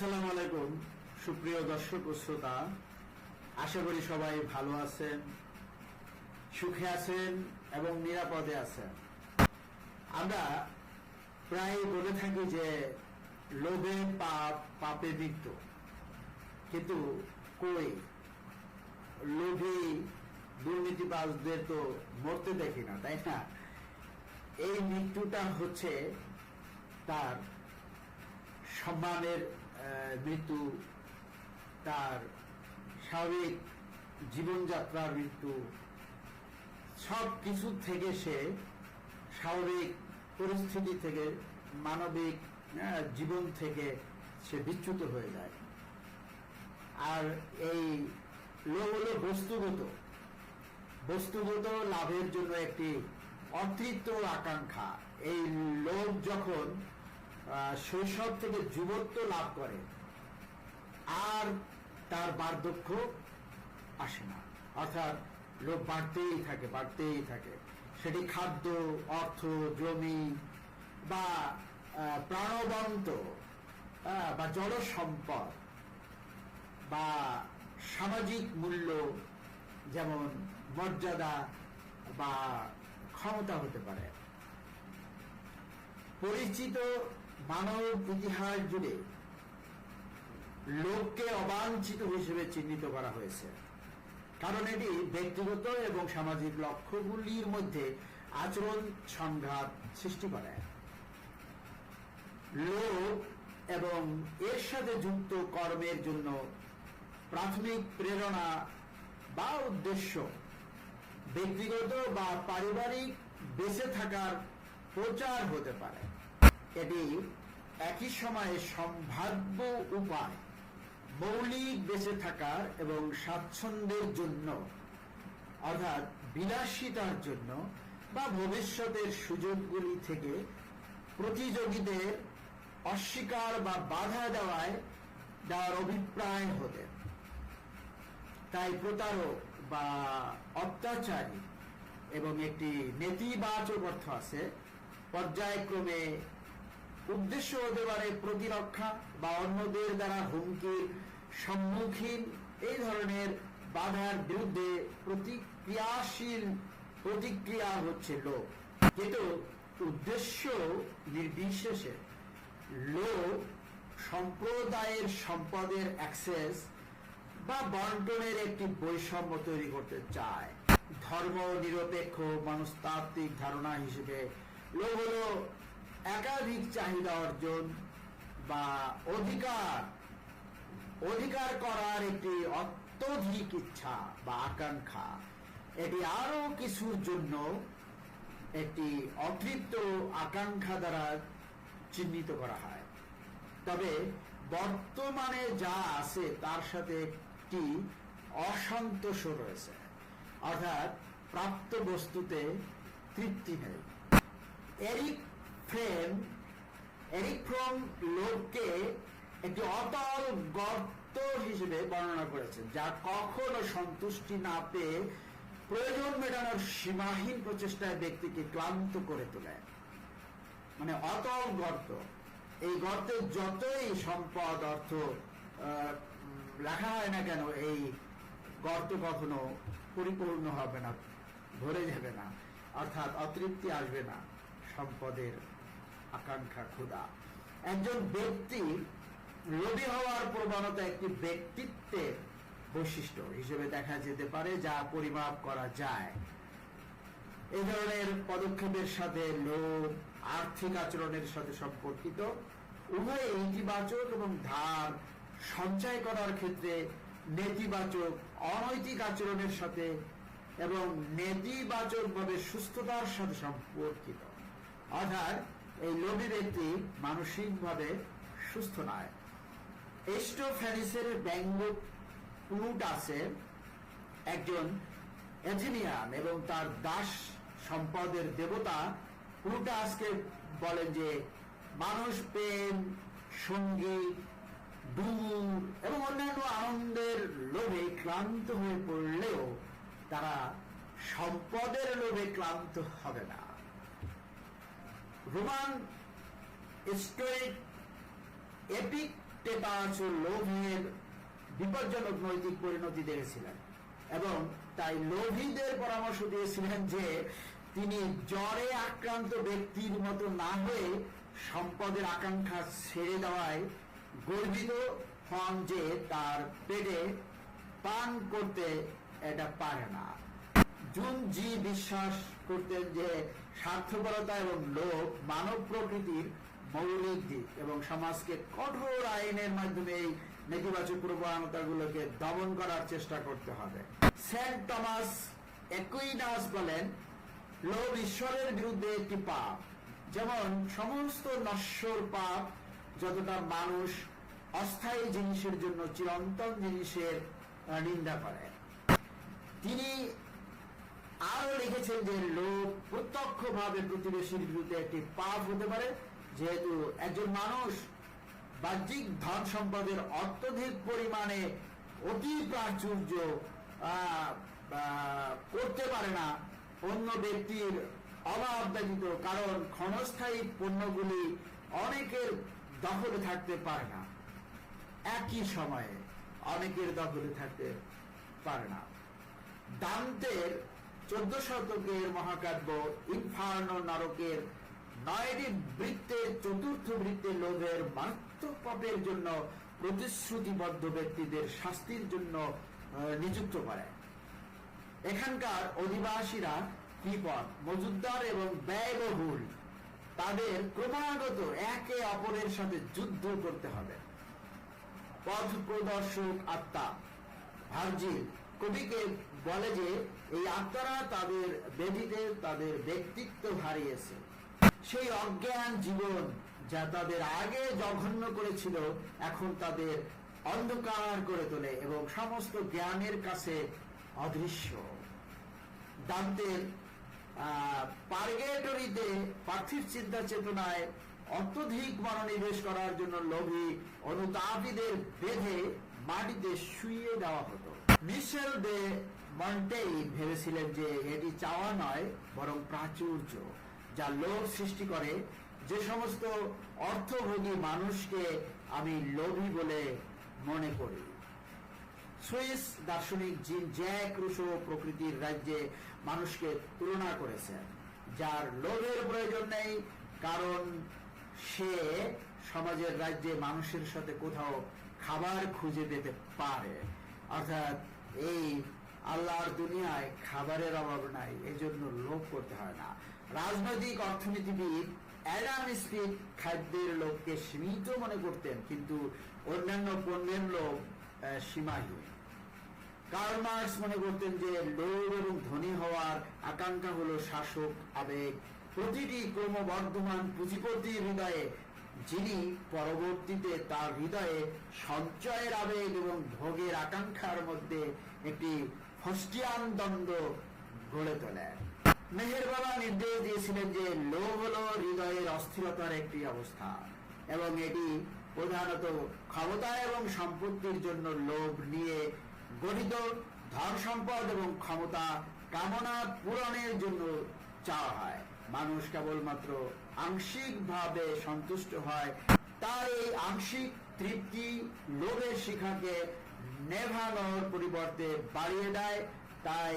আসসালামু আলাইকুম, সুপ্রিয় দর্শক ও শ্রোতা। আশা করি সবাই ভালো আছেন, সুখে আছেন এবং নিরাপদে আছেন। আমরা প্রায় বলে থাকি যে লোভে পাপ, পাপে মৃত্যু কিন্তু কই? লোভী দুর্নীতিবাজদের তো মরতে দেখি না, তাই না? এই মৃত্যুটা হচ্ছে তার সম্মানের মৃত্যু, তার স্বাভাবিক জীবনযাত্রার মৃত্যু, সব কিছু থেকে সে স্বাভাবিক পরিস্থিতি থেকে, মানবিক জীবন থেকে সে বিচ্যুত হয়ে যায়। আর এই লোভ হলো বস্তুগত বস্তুগত লাভের জন্য একটি অতৃপ্ত আকাঙ্ক্ষা, এই লোভ যখন শৈশব থেকে যুবত্ব লাভ করে। আর তার বার্ধক্য আসে না। অর্থাৎ লোক বাড়তেই থাকে বাড়তেই থাকে। সেটি খাদ্য, অর্থ, জমি বা প্রাণবন্ত বা জলসম্পদ বা সামাজিক মূল্য যেমন মর্যাদা বা ক্ষমতা হতে পারে। পরিচিত মানব ইতিহাস জুড়ে লোককে অবাঞ্ছিত হিসেবে চিহ্নিত করা হয়েছে। কারণ এটি ব্যক্তিগত এবং সামাজিক লক্ষ্যগুলির মধ্যে আচরণ সংঘাত সৃষ্টি করে। লোক এবং এর সাথে যুক্ত কর্মের জন্য প্রাথমিক প্রেরণা বা উদ্দেশ্য ব্যক্তিগত বা পারিবারিক বেঁচে থাকার প্রচার হতে পারে। এটি একই সময়ে সম্ভাব্য উপায় মৌলিক বেঁচে থাকার এবং স্বাচ্ছন্দ্যের জন্য, অর্থাৎ বিলাসিতার জন্য বা ভবিষ্যতের সুযোগগুলি থেকে প্রতিযোগীদের অস্বীকার বা বাধা দেওয়ায় দেওয়ার অভিপ্রায় হতে। তাই প্রতারক বা অত্যাচারী এবং একটি নেতিবাচক অর্থ আছে, পর্যায়ক্রমে উদ্দেশ্য হতে পারে প্রতিরক্ষা বা অন্যদের দ্বারা হুমকির সম্মুখীন। এই ধরনের বাধার বিরুদ্ধে প্রতিক্রিয়াশীল প্রতিক্রিয়া হচ্ছে লোক কিন্তু উদ্দেশ্য নির্বিশেষে লোক সম্প্রদায়ের সম্পদের অ্যাক্সেস বা বন্টনের একটি বৈষম্য তৈরি করতে চায়। ধর্ম নিরপেক্ষ মনস্তাত্ত্বিক ধারণা হিসেবে লোক হলো একাধিক চাহিদা অর্জন বা অধিকার অধিকার করার একটি অত্যধিক ইচ্ছা বা আকাঙ্ক্ষা। এটি আরও কিছুর জন্য একটি অতৃপ্ত আকাঙ্ক্ষা দ্বারা চিহ্নিত করা হয়। তবে বর্তমানে যা আছে তার সাথে একটি অসন্তোষ রয়েছে। অর্থাৎ প্রাপ্ত বস্তুতে তৃপ্তি নেই। এরিক ফ্রেম, এরিক ফ্রম লোককে একটি অতল গর্ত হিসেবে বর্ণনা করেছেন, যা কখনো সন্তুষ্টি না পেয়ে প্রয়োজন মেটানোর সীমাহীন প্রচেষ্টায় ব্যক্তিকে ক্লান্ত করে তোলে। মানে অতল গর্ত, এই গর্তে যতই সম্পদ, অর্থ লেখা হয় না কেন, এই গর্ত কখনো পরিপূর্ণ হবে না, ভরে যাবে না, অর্থাৎ অতৃপ্তি আসবে না সম্পদের আকাঙ্ক্ষা ক্ষুধা। একজন ব্যক্তি লোভী হওয়ার প্রবণতা একটি ব্যক্তিত্বের বৈশিষ্ট্য হিসেবে দেখা যেতে পারে, যা পরিমাপ করা যায়। এই ধরনের পদক্ষেপের সাথে লোভ, আর্থিক আচরণের সাথে সম্পর্কিত, উভয় ইতিবাচক এবং ধার সঞ্চয় করার ক্ষেত্রে নেতিবাচক, অনৈতিক আচরণের সাথে এবং নেতিবাচক ভাবে সুস্থতার সাথে সম্পর্কিত। অর্থাৎ এই লোভী ব্যক্তি মানসিকভাবে সুস্থ নয়। এস্টোফ্যানিসের ব্যঙ্গ প্লুটাসের একজন এথেনিয়ান এবং তার দাস সম্পদের দেবতা প্লুটাসকে বলেন যে, মানুষ, প্রেম সংগীত ডুমুর এবং অন্যান্য আনন্দের লোভে ক্লান্ত হয়ে পড়লেও তারা সম্পদের লোভে ক্লান্ত হবে না। রোমান স্টোইক এপিক টেপাচ ও লোভের বিপজ্জনক নৈতিক পরিণতি দেখেছিলেন এবং তাই লোভীদের পরামর্শ দিয়েছিলেন যে তিনি জ্বরে আক্রান্ত ব্যক্তির মতো না হয়ে সম্পদের আকাঙ্ক্ষা ছেড়ে দেওয়ায় গর্বিত হন যে তার পেটে পান করতে এটা পারে না। জুন জি বিশ্বাস করতেন যে স্বার্থপরতা এবং লোভ মানব প্রকৃতির মৌলিক দিক এবং সমাজকে কঠোর আইনের মাধ্যমে এই নেতিবাচক প্রবণতাগুলোকে দমন করার চেষ্টা করতে হবে। সেন্ট টমাস একুইনাস বলেন, লোভ ঈশ্বরের বিরুদ্ধে একটি পাপ। যেমন সমস্ত নশ্বর পাপ, যতটা মানুষ অস্থায়ী জিনিসের জন্য চিরন্তন জিনিসের নিন্দা করে। তিনি আরও লিখেছেন যে লোক প্রত্যক্ষভাবে প্রতিবেশীর বিরুদ্ধে একটি পাপ হতে পারে। যেহেতু একজন মানুষ বাহ্যিক ধন সম্পদের অত্যধিক পরিমাণে অতি প্রাচুর্য করতে পারে না, অন্য ব্যক্তির অভাব ব্যতীত, কারণ ক্ষণস্থায়ী পণ্যগুলি অনেকের দখলে থাকতে পারে না। একই সময়ে অনেকের দখলে থাকতে পারে না। দান্তের চোদ্দ শতকের মহাকাব্য ইনফার্নো নরকের নয়টি বৃত্তের চতুর্থ বৃত্তের লোভের মারাত্মক পাপের জন্য প্রতিশ্রুতিবদ্ধ ব্যক্তিদের শাস্তির জন্য নিযুক্ত করে। এখানকার অধিবাসীরা কৃপণ মজুদ্দার এবং ব্যয়বহুল। তাদের ক্রমাগত একে অপরের সাথে যুদ্ধ করতে হবে। পথ প্রদর্শক আত্মা, ভার্জিল কবিকে বলে যে, এই আত্মারা তাদের বেদিতে তাদের ব্যক্তিত্ব হারিয়েছে। সেই অজ্ঞান জীবন যা তাদের আগে জঘন্য করেছিল, এখন তাদের অন্ধকার করে তোলে এবং সমস্ত জ্ঞানের কাছে অদৃশ্য। দান্তের পার্গেটরিতে পার্থিব চিন্তা চেতনায় অত্যধিক মনোনিবেশ করার জন্য লোভী অনুতাপীদের বেঁধে মাটিতে শুয়ে দেওয়া হতো। মিশেল দে মন্টেই ভেবেছিলেন যে এটি চাওয়া নয়, বরং প্রাচুর্য, যা লোভ সৃষ্টি করে। যে সমস্ত অর্থভোগী মানুষকে আমি লোভী বলে মনে করি। সুইস দার্শনিক জিন জ্যাক রুশো প্রকৃতির রাজ্যে মানুষকে তুলনা করেছেন, যার লোভের প্রয়োজন নেই, কারণ সে সমাজের রাজ্যে মানুষের সাথে কোথাও খাবার খুঁজে পেতে পারে। অর্থাৎ এই আল্লাহর দুনিয়ায় খাবারের অভাব নাই লোভ করতে হয় না। রাজনৈতিক অর্থনীতিবিদ অ্যাডাম স্মিথ খাদ্যের লোককে সীমিত মনে করতেন, কিন্তু অন্যান্য পণ্যের লোভ সীমাহীন। কার্ল মার্কস মনে করতেন যে লোভ এবং ধনী হওয়ার আকাঙ্ক্ষা হলো শাসক আবেগ। প্রতিটি ক্রমবর্ধমান পুঁজিপতির হৃদয়ে যিনি পরবর্তীতে তার হৃদয়ে সঞ্চয়ের আবেগ এবং ভোগের আকাঙ্ক্ষার মধ্যে একটি ফস্টিয়ান দ্বন্দ্ব গড়ে তোলেন মেহের বাবা নির্দেশ দিয়েছিলেন যে লোভ হলো হৃদয়ের অস্থিরতার একটি অবস্থা এবং এটি প্রধানত ক্ষমতা এবং সম্পত্তির জন্য লোভ নিয়ে গঠিত, ধন সম্পদ এবং ক্ষমতা কামনা পূরণের জন্য চাওয়া হয়। মানুষ কেবলমাত্র আংশিকভাবে সন্তুষ্ট হয়, তার এই আংশিক তৃপ্তি লোভের শিখাকে নেভানোর পরিবর্তে বাড়িয়ে দেয়। তাই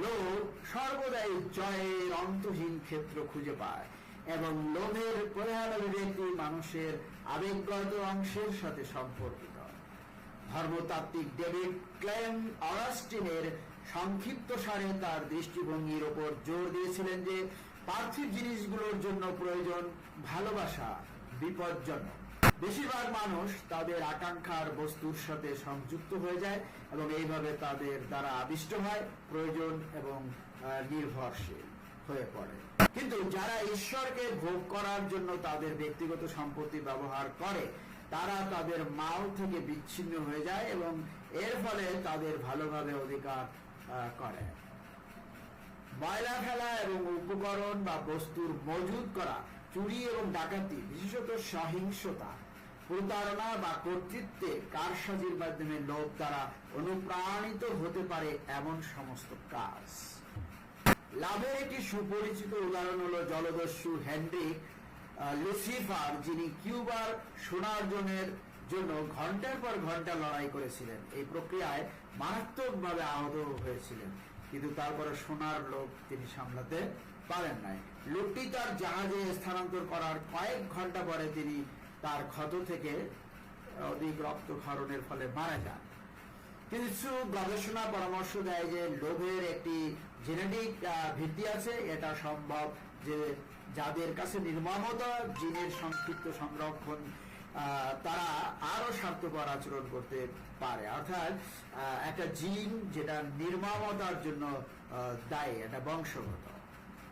লোভ সর্বদাই জয়ের অন্তহীন ক্ষেত্র খুঁজে পায় এবং লোভের প্রধান অভিব্যক্তি মানুষের আবেগগত অংশের সাথে সম্পর্কিত। ধর্মতাত্ত্বিক ডেভিড ক্লেম অরাস্টিনের সংক্ষিপ্ত সারে তার দৃষ্টিভঙ্গির ওপর জোর দিয়েছিলেন যে পার্থিব জিনিসগুলোর জন্য প্রয়োজন ভালোবাসা বিপজ্জনক। বেশিরভাগ মানুষ তাদের আকাঙ্ক্ষার বস্তুর সাথে সংযুক্ত হয়ে যায় এবং এইভাবে তাদের দ্বারা আবিষ্ট হয়, প্রয়োজন এবং নির্ভরশীল হয়ে পড়ে। কিন্তু যারা ঈশ্বরকে ভোগ করার জন্য তাদের ব্যক্তিগত সম্পত্তি ব্যবহার করে, তারা তাদের মাল থেকে বিচ্ছিন্ন হয়ে যায় এবং এর ফলে তাদের ভালোভাবে অধিকার করে। ময়লা ফেলা এবং উপকরণ বা বস্তুর মজুদ করা, চুরি এবং ডাকাতি, বিশেষত সহিংসতা, প্রতারণা বা কর্তৃত্বে কারসাজির মাধ্যমে লোভ দ্বারা অনুপ্রাণিত হতে পারে এমন সমস্ত কাজ। লাভের একটি সুপরিচিত উদাহরণ হলো জলদস্যু হেনরি লুসিফার, যিনি কিউবার সোনার্জনের জন্য ঘণ্টার পর ঘণ্টা লড়াই করেছিলেন। এই প্রক্রিয়ায় মারাত্মকভাবে আহত হয়েছিলেন। কিন্তু তারপরে সোনার লোক তিনি সামলাতে পারেন নাই। লোকটি তার জাহাজে স্থানান্তর করার কয়েক ঘণ্টা পরে তিনি তার ক্ষত থেকে অধিক রক্তক্ষরণের ফলে মারা যান। কিছু গবেষণা পরামর্শ দেয় যে লোভের একটি জেনেটিক ভিত্তি আছে। এটা সম্ভব যে যাদের কাছে নির্মমতা, জিনের সংক্ষিপ্ত সংরক্ষণ তারা আরও স্বার্থপর আচরণ করতে পারে। অর্থাৎ একটা জিন যেটা নির্মমতার জন্য দায়ী এটা বংশগত।